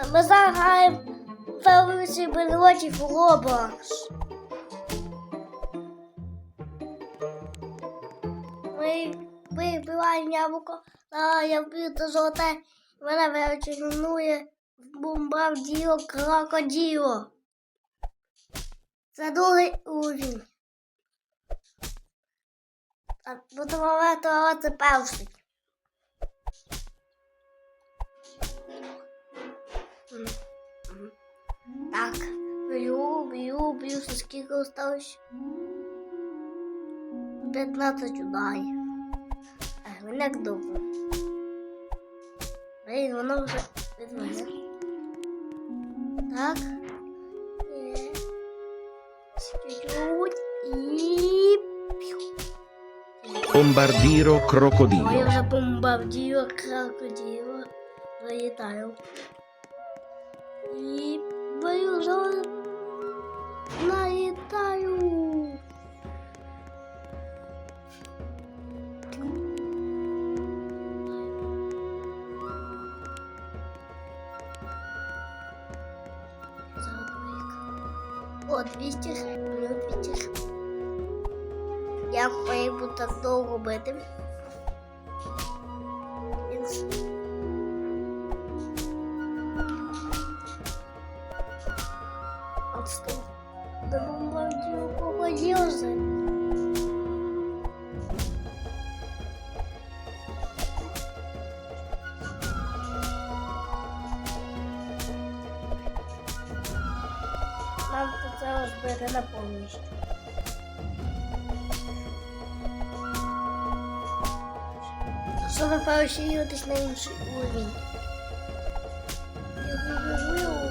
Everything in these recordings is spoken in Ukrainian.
Ми, ми зараз граємо в Roblox. Ми вибиваємо яблуко, а я вб'ю то золоте, мене в бомбардіо крокоділо. Це другий уровень. Так, будемо врятувати перший. Так, б'ю, б'ю, скільки осталось? 15 ударів. Ех, мене як довго. Блін, воно вже від мене. Так. Чуть-чуть. І... п'ю. Bombardiro я вже бомбардію крокодила. Вилітаю. О, 200 гривень, Я маю бути довго бити. rozbierana powieść. Stosowywały się ilość najniższych urodzeń. Nie wywołują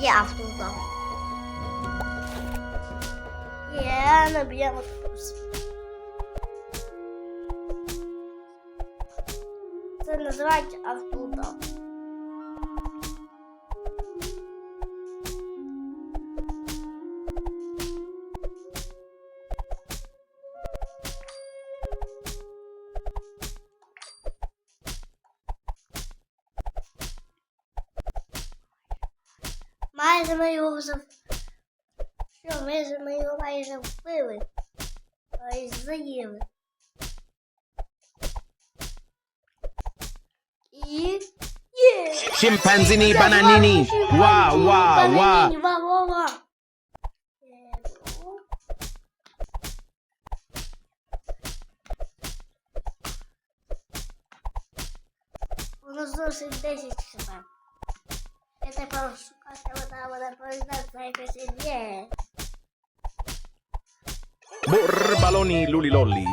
Ja w to dam. Ja nabijam het. Це називається автоудав. Майже ми його вже... Що, майже ми його майже вбили. Ой, заїли. Є! Scimpanzini bananini. Wa wa wa. Бананіні, ва, ва, ва. Є, ну. Воно зовсім 10 хп. Я тепер шукати вода, вона повідомляється якось є. Borbaloni lulilolli.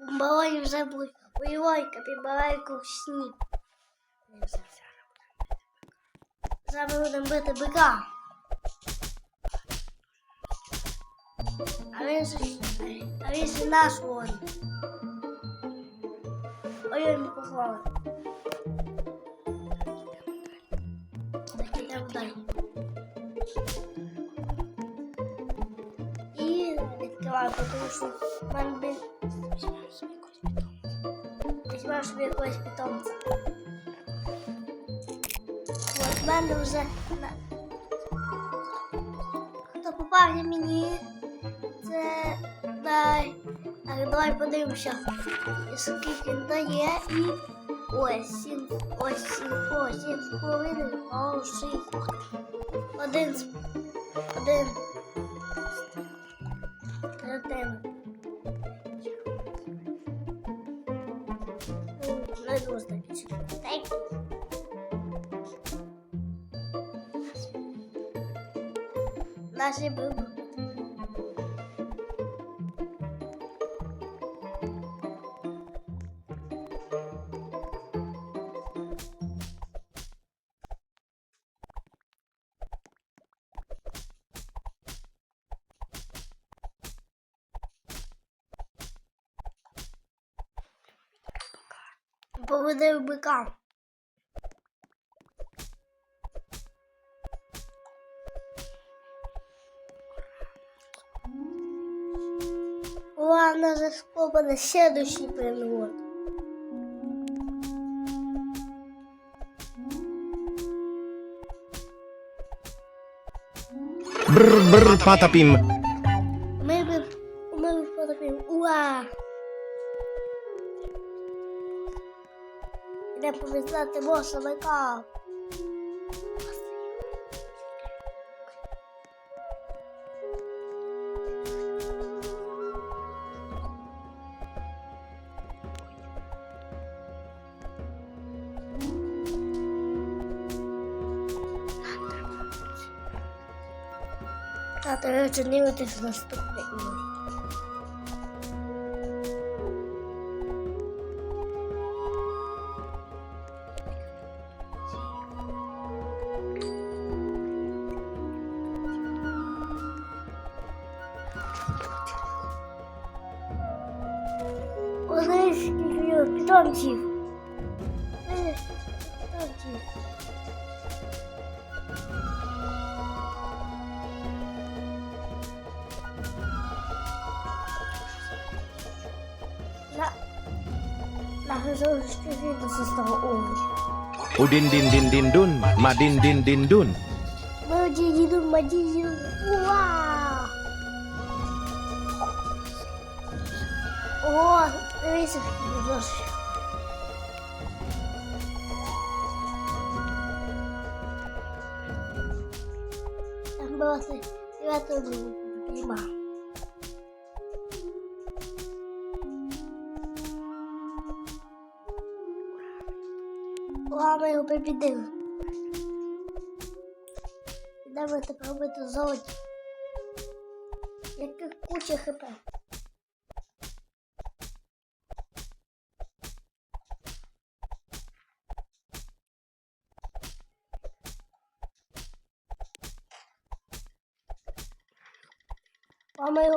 У балоні вже були ой-ой, капібарайку в сні. Зараз будемо бити бика. А він же, а він же наш воїн. Ой, не похвали. Так, ідемо далі. І відкриваю, тому що в мене би... Візьмемо собі якогось питомця. От в мене вже... Хто попав на мені, це дай... Так, давай подивимося, скільки дає і... Ось, сім, ось, сім, ось, сім з половиною, о, шість. Один. Один. Не дуже так. Наші були. Поведе бика. А, на следующий перевод. Brr, brr, patapim. Де повізнати босовика. Тато, я оцінюватись наступний скільки питомців. Е, Питомців. На... На грозовищі видно з того овоча. Udin din din din dun. Madin din din dun. Ми діду, ми діду. Вау! О, дивися, будь ласка. Дев'ятого діма. Ура, ми його побідили. Давайте тепер робити золоті. Яких куча хп.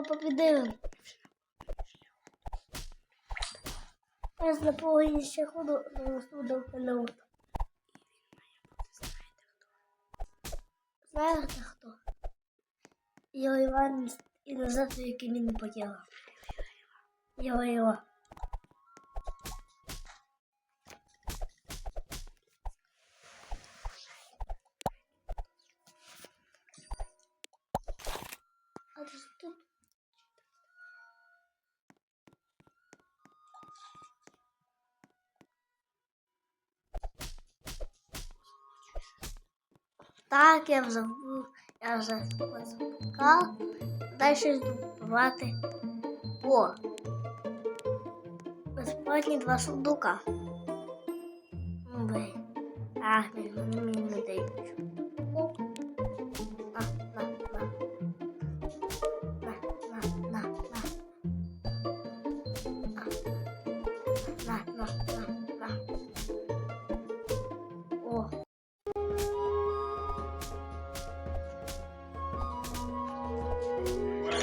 Його побідили. Я на ще ходу до польоту. Знаєте хто? Його Іван і назад, який він не поділа. Його його. Так, я забув, я вже запускав. щось здобувати. О! Безплатні два сундука. Ах, мені не дають.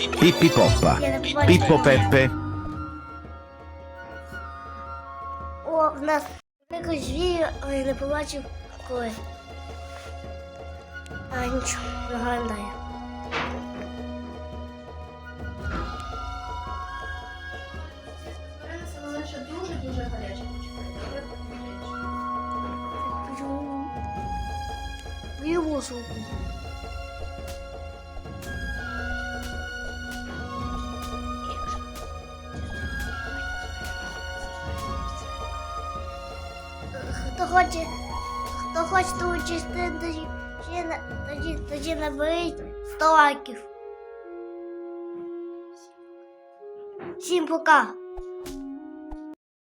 Pippi poppa. Pippo peppe. О, в нас якось звір, але я не побачив коли. А нічого, нагадаю. Дуже-дуже гаряче. В'єву суку. Хто хоче, хто хоче ту тоді, тоді, тоді, тоді наберіть 100 лайків. Всім пока!